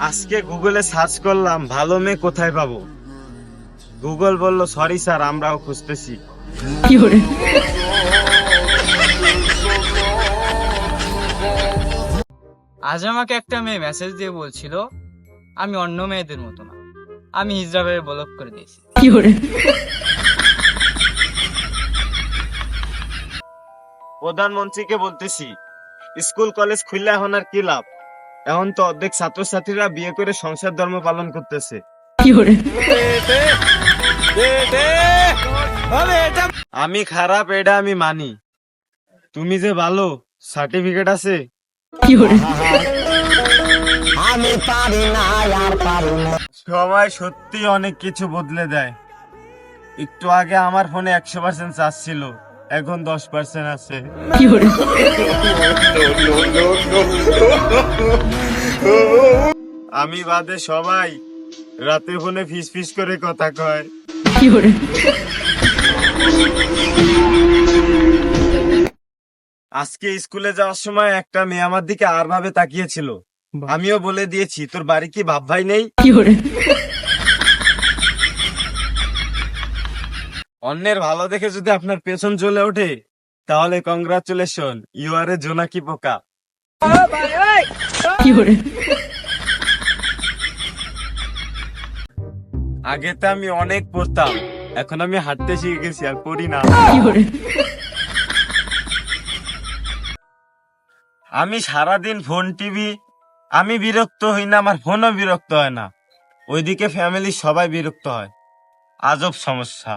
আজকে গুগলে সার্চ করলাম ভালো মেয়ে কোথায় পাবো? গুগল বলল সরি স্যার আমরাও খুঁজতেছি। আজ আমাকে একটা মেয়ে মেসেজ দিয়ে বলছিল আমি অন্য মেয়েদের মতো না। আমি হিজড়া ব্লক করে দিয়েছি। প্রধানমন্ত্রীকে বলতেছি স্কুল কলেজ খুললে এখন আর কি লাভ? এখন তো অর্ধেক ছাত্রছাত্রীরা বিয়ে করে সংসার ধর্ম পালন করতেছে। আমি খারাপ এটা আমি মানি। তুমি যে ভালো সার্টিফিকেট আছে? সবাই সত্যি অনেক কিছু বদলে দেয়। একটু আগে আমার ফোনে একশো পার্সেন্ট চার্জ ছিল। এখন দশ পার্সেন্ট আছে। আমি বাদে সবাই রাতে ফোনে ফিস ফিস করে কথা কয়। আজকে স্কুলে যাওয়ার সময় একটা মেয়ে আমার দিকে আর ভাবে তাকিয়েছিল। আমিও বলে দিয়েছি তোর বাড়ি কি ভাব ভাই নেই? অন্যের ভালো দেখে যদি আপনার পেছন চলে ওঠে তাহলে কংগ্রাচুলেশন ইউ আর এ জোনাকি পোকা। আগে তো আমি অনেক পড়তাম এখন আমি হাঁটতে শিখে গেছি আর পড়ি না। আমি সারাদিন ফোন টিভি আমি বিরক্ত হই না আমার ফোনও বিরক্ত হয় না। ওইদিকে ফ্যামিলির সবাই বিরক্ত হয়। আজব সমস্যা।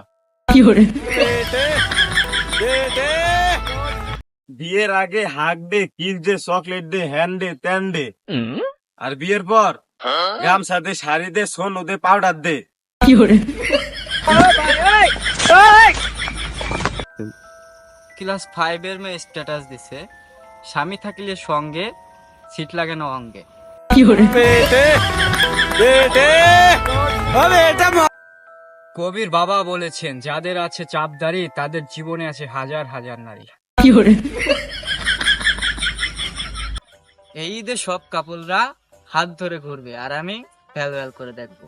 বিয়ের আগে হাক দে কিস দে চকলেট দে হ্যান্ড দে ত্যান দে আর বিয়ের পর গামছা দে শাড়ি দে সোন দে পাউডার দে ক্লাস ফাইভের মেয়ে স্ট্যাটাস দিছে স্বামী থাকলে সঙ্গে সিট লাগে না অঙ্গে কবির বাবা বলেছেন যাদের আছে চাপদারি তাদের জীবনে আছে হাজার হাজার নারী। এই ঈদে সব কাপড়রা হাত ধরে ঘুরবে আর আমি ভ্যাল ভ্যাল করে দেখব।